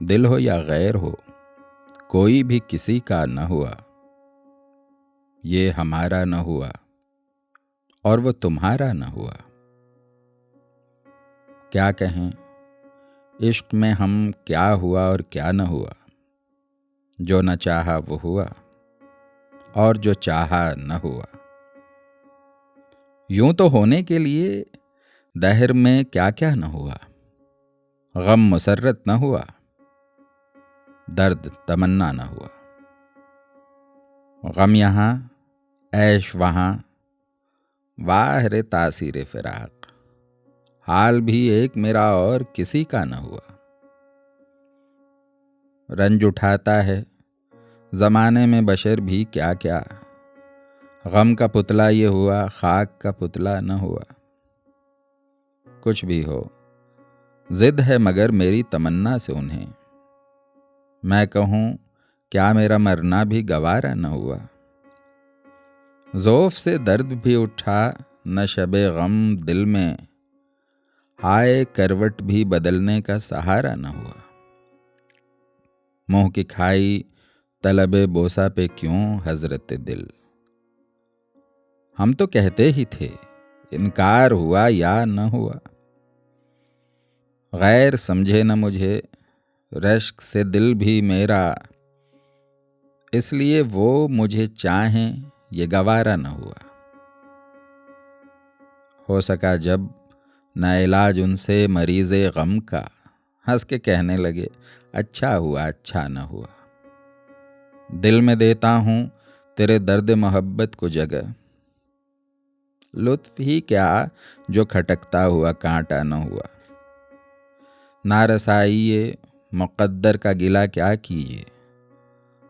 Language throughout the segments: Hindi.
दिल हो या गैर हो, कोई भी किसी का न हुआ। ये हमारा न हुआ और वो तुम्हारा न हुआ। क्या कहें, इश्क में हम क्या हुआ और क्या न हुआ? जो न चाहा वो हुआ और जो चाहा न हुआ। यूँ तो होने के लिए दहर में क्या क्या न हुआ? गम मुसरत न हुआ। दर्द तमन्ना न हुआ। गम यहाँ, ऐश वहाँ वाह रे तासीर फिराक। हाल भी एक मेरा और किसी का न हुआ। रंज उठाता है, जमाने में बशर भी क्या क्या गम का पुतला ये हुआ, खाक का पुतला न हुआ। कुछ भी हो, जिद है मगर मेरी तमन्ना से उन्हें। मैं कहूँ, क्या मेरा मरना भी गवारा न हुआ? जोफ से दर्द भी उठा, न शब गम दिल में। हाय, करवट भी बदलने का सहारा न हुआ। मुँह की खाई, तलब बोसा पे क्यों हज़रत दिल? हम तो कहते ही थे, इनकार हुआ या न हुआ? गैर समझे न मुझे रश्क से दिल भी मेरा। इसलिए वो मुझे चाहें, ये गवारा न हुआ। हो सका जब न इलाज उनसे मरीज़ गम का। हंस के कहने लगे अच्छा हुआ अच्छा न हुआ। दिल में देता हूँ, तेरे दर्द मोहब्बत को जगह। लुत्फ ही क्या जो खटकता हुआ, कांटा न हुआ। ना रसाइए मुक़द्दर का गिला क्या कीजिए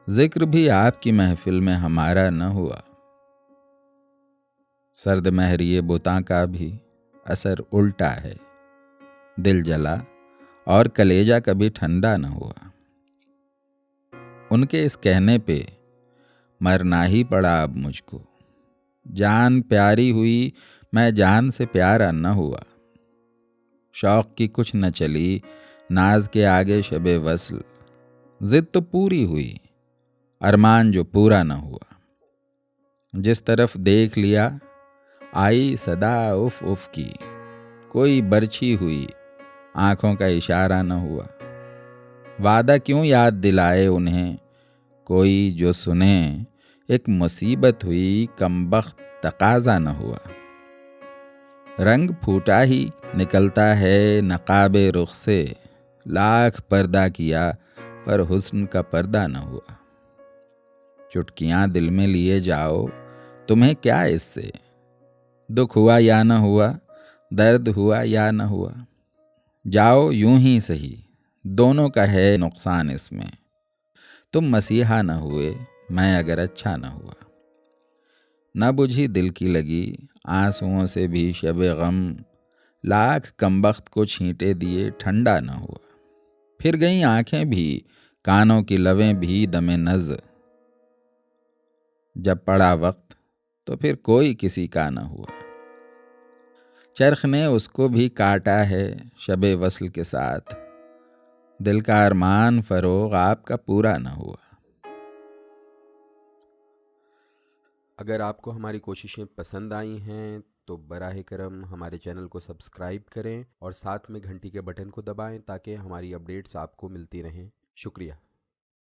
ज़िक्र भी आपकी महफिल में हमारा न हुआ। सर्द महरिए बुता का भी असर उल्टा है। दिल जला और कलेजा कभी ठंडा न हुआ। उनके इस कहने पे मरना ही पड़ा अब मुझको। जान प्यारी हुई, मैं जान से प्यारा न हुआ। शौक की कुछ न चली नाज के आगे शब वसल। जिद तो पूरी हुई, अरमान जो पूरा न हुआ। जिस तरफ़ देख लिया, आई सदा उफ उफ की। कोई बरछी हुई, आँखों का इशारा न हुआ। वादा क्यों याद दिलाए उन्हें? कोई जो सुने, एक मुसीबत हुई, कमबख्त तकाजा न हुआ। रंग फूटा ही निकलता है नकाब रुख से। लाख पर्दा किया, पर हुस्न का पर्दा न हुआ। चुटकियाँ दिल में लिए जाओ, तुम्हें क्या इससे? दुख हुआ या न हुआ, दर्द हुआ या न हुआ? जाओ यूँ ही सही, दोनों का है नुकसान इसमें। तुम मसीहा न हुए, मैं अगर अच्छा न हुआ। न बुझी दिल की लगी, आंसुओं से भी शब गम। लाख कमबख्त को छींटे दिए ठंडा न हुआ। फिर गई आँखें भी, कानों की लवें भी दमे नज जब पड़ा वक्त तो फिर कोई किसी का न हुआ। चरख ने उसको भी काटा है शब वसल के साथ। दिल का अरमान फरोग आपका पूरा न हुआ। अगर आपको हमारी कोशिशें पसंद आई हैं तो बराह करम, हमारे चैनल को सब्सक्राइब करें और साथ में घंटी के बटन को दबाएँ ताकि हमारी अपडेट्स आपको मिलती रहें। शुक्रिया।